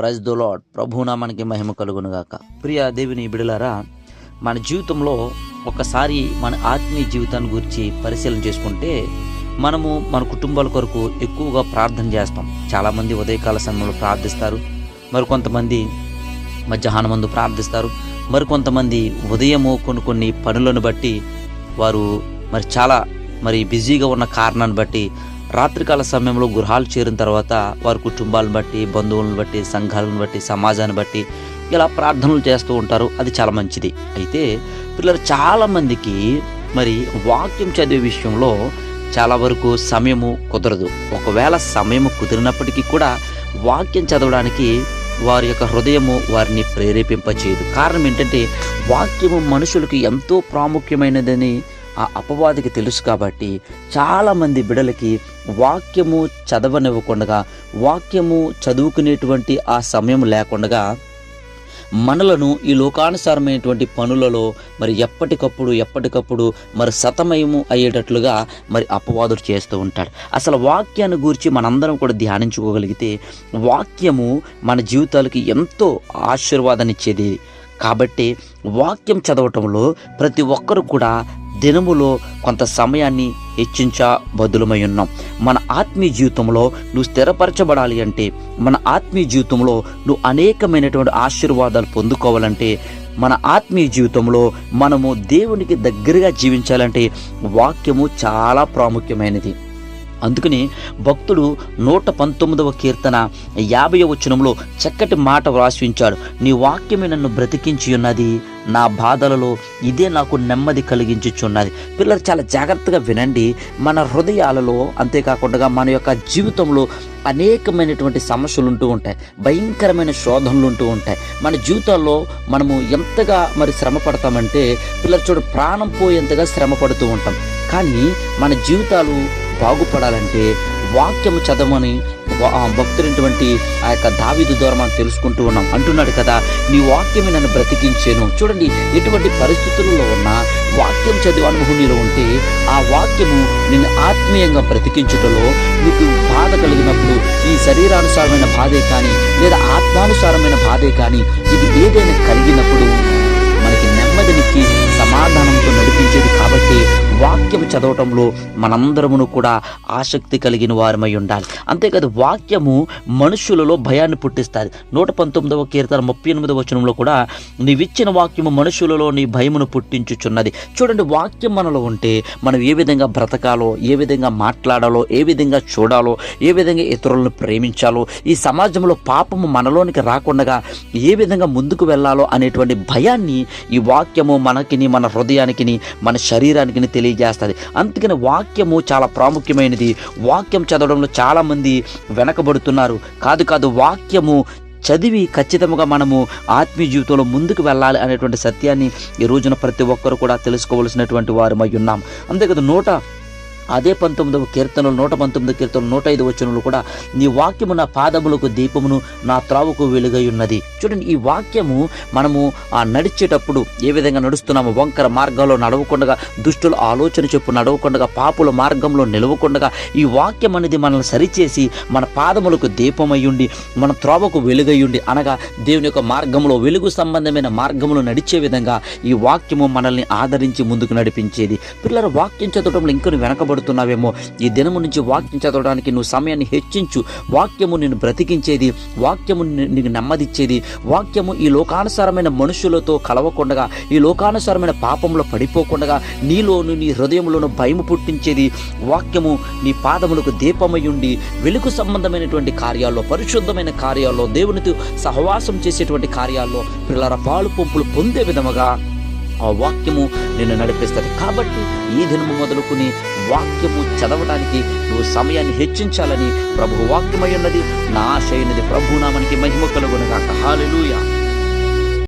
Praise the lord ప్రభునామానికి మహిమ కలుగునుగాక. ప్రియ దేవుని బిడలారా మన జీవితంలో ఒకసారి మన ఆత్మీయ జీవితాన్ని గురించి పరిశీలన చేసుకుంటే మనము మన కుటుంబాల కొరకు ఎక్కువగా ప్రార్థన చేస్తాం. చాలామంది ఉదయకాల సమయంలో ప్రార్థిస్తారు మరికొంతమంది మధ్యాహ్నం మందు ప్రార్థిస్తారు మరికొంతమంది ఉదయము కొన్ని కొన్ని పనులను బట్టి వారు మరి చాలా మరి బిజీగా ఉన్న కారణాన్ని బట్టి రాత్రికాల సమయంలో గృహాలు చేరిన తర్వాత వారి కుటుంబాలను బట్టి బంధువులను బట్టి సంఘాలను బట్టి సమాజాన్ని బట్టి ఇలా ప్రార్థనలు చేస్తూ ఉంటారు. అది చాలా మంచిది. అయితే పిల్లలు చాలామందికి మరి వాక్యం చదివే విషయంలో చాలా వరకు సమయము కుదరదు. ఒకవేళ సమయము కుదిరినప్పటికీ కూడా వాక్యం చదవడానికి వారి యొక్క హృదయము వారిని ప్రేరేపింపచేయదు. కారణం ఏంటంటే వాక్యము మనుషులకు ఎంతో ప్రాముఖ్యమైనదని ఆ అపవాదికి తెలుసు కాబట్టి చాలామంది బిడలకి వాక్యము చదవనివ్వకుండా వాక్యము చదువుకునేటువంటి ఆ సమయం లేకుండా మనలను ఈ లోకానుసారమైనటువంటి పనులలో మరి ఎప్పటికప్పుడు ఎప్పటికప్పుడు మరి సతమయము అయ్యేటట్లుగా మరి అపవాదుడు చేస్తూ ఉంటాడు అసలు వాక్యాన్ని గురించి మనందరం కూడా ధ్యానించుకోగలిగితే వాక్యము మన జీవితాలకి ఎంతో ఆశీర్వాదాన్నిచ్చేది. కాబట్టి వాక్యం చదవటంలో ప్రతి ఒక్కరు కూడా దినములో కొంత సమయాన్ని హెచ్చించా బదులమై ఉన్నాం మన ఆత్మీయ జీవితంలో నువ్వు స్థిరపరచబడాలి అంటే మన ఆత్మీయ జీవితంలో నువ్వు అనేకమైనటువంటి ఆశీర్వాదాలు పొందుకోవాలంటే మన ఆత్మీయ జీవితంలో మనము దేవునికి దగ్గరగా జీవించాలంటే వాక్యము చాలా ప్రాముఖ్యమైనది. అందుకని భక్తుడు నూట పంతొమ్మిదవ కీర్తన యాభై వచనంలో చక్కటి మాట వ్రాసి ఉంచాడు నీ వాక్యమే నన్ను బ్రతికించి ఉన్నది నా బాధలలో ఇదే నాకు నెమ్మది కలిగించుచున్నది. పిల్లలు చాలా జాగ్రత్తగా వినండి. మన హృదయాలలో అంతేకాకుండా మన యొక్క జీవితంలో అనేకమైనటువంటి సమస్యలు ఉంటూ ఉంటాయి. భయంకరమైన శోధనలు ఉంటూ ఉంటాయి. మన జీవితాల్లో మనము ఎంతగా మరి శ్రమ పడతామంటే పిల్లలు చూడు ప్రాణం పోయేంతగా శ్రమ పడుతూ ఉంటాం. కానీ మన జీవితాలు బాగుపడాలంటే వాక్యము చదవమని భక్తులైనటువంటి ఆ ఆ యొక్క దావిదు ద్వారా మనం తెలుసుకుంటూ ఉన్నాం. అంటున్నాడు కదా నీ వాక్యమే నన్ను బ్రతికించాను. చూడండి ఎటువంటి పరిస్థితులలో ఉన్నా వాక్యం చదివే అనుభవం నీలో ఉంటే ఆ వాక్యము నిన్ను ఆత్మీయంగా బ్రతికించుటలో నీకు బాధ కలిగినప్పుడు ఈ శరీరానుసారమైన బాధే కానీ లేదా ఆత్మానుసారమైన బాధే కానీ ఇది ఏదైనా కలిగినప్పుడు అతనికి సమాధానంతో నడిపించేది కాబట్టి వాక్యం చదవటంలో మనందరమును కూడా ఆసక్తి కలిగిన వారమై ఉండాలి. అంతేకాదు వాక్యము మనుషులలో భయాన్ని పుట్టిస్తుంది. నూట పంతొమ్మిదవ కీర్తన ముప్పై ఎనిమిదవ వచనంలో కూడా నీవిచ్చిన వాక్యము మనుషులలో నీ భయమును పుట్టించుచున్నది. చూడండి వాక్యం మనలో ఉంటే మనం ఏ విధంగా బ్రతకాలో ఏ విధంగా మాట్లాడాలో ఏ విధంగా చూడాలో ఏ విధంగా ఇతరులను ప్రేమించాలో ఈ సమాజంలో పాపము మనలోనికి రాకుండా ఏ విధంగా ముందుకు వెళ్ళాలో అనేటువంటి భయాన్ని ఈ వాక్యం వాక్యము మనకిని మన హృదయానికిని మన శరీరానికిని తెలియజేస్తుంది. అందుకని వాక్యము చాలా ప్రాముఖ్యమైనది. వాక్యం చదవడంలో చాలామంది వెనకబడుతున్నారు. కాదు కాదు వాక్యము చదివి ఖచ్చితంగా మనము ఆత్మీయ జీవితంలో ముందుకు వెళ్ళాలి అనేటువంటి సత్యాన్ని ఈ రోజున ప్రతి ఒక్కరు కూడా తెలుసుకోవలసినటువంటి వారమై ఉన్నాం. అంతేకాదు నూట అదే పంతొమ్మిదవ కీర్తనలు నూట పంతొమ్మిది కీర్తనలు నూట ఐదు వచనంలో కూడా నీ వాక్యము నా పాదములకు దీపమును నా త్రావుకు వెలుగై ఉన్నది. చూడండి ఈ వాక్యము మనము ఆ నడిచేటప్పుడు ఏ విధంగా నడుస్తున్నాము వంకర మార్గంలో నడవకుండా దుష్టుల ఆలోచన చెప్పు నడవకుండా పాపుల మార్గంలో నిలవకుండా ఈ వాక్యం అనేది మనల్ని సరిచేసి మన పాదములకు దీపమయ్యుండి మన త్రోవకు వెలుగయ్యుండి అనగా దేవుని యొక్క మార్గంలో వెలుగు సంబంధమైన మార్గంలో నడిచే విధంగా ఈ వాక్యము మనల్ని ఆదరించి ముందుకు నడిపించేది. పిల్లల వాక్యం చదవడంలో ఇంకొని వెనకబడు వెనకబడుతున్నావేమో ఈ దినము నుంచి వాక్యం చదవడానికి నువ్వు సమయాన్ని హెచ్చించు. వాక్యము నిన్ను బ్రతికించేది. వాక్యము నీకు నెమ్మదిచ్చేది. వాక్యము ఈ లోకానుసారమైన మనుషులతో కలవకుండగా ఈ లోకానుసారమైన పాపంలో పడిపోకుండగా నీలోను నీ హృదయంలోను భయము పుట్టించేది. వాక్యము నీ పాదములకు దీపమయ్యుండి వెలుగు సంబంధమైనటువంటి కార్యాల్లో పరిశుద్ధమైన కార్యాల్లో దేవునితో సహవాసం చేసేటువంటి కార్యాల్లో పిల్లల పాలు పంపులు పొందే విధముగా ఆ వాక్యము నిన్ను నడిపిస్తుంది. కాబట్టి ఈ దినము మొదలుకుని వాక్యము చదవడానికి నువ్వు సమయాన్ని హెచ్చించాలని ప్రభు వాక్యమై ఉన్నది. నా ఆశ అయినది ప్రభు నామనికి మహిమ కలుగునగాక. హాలెలూయా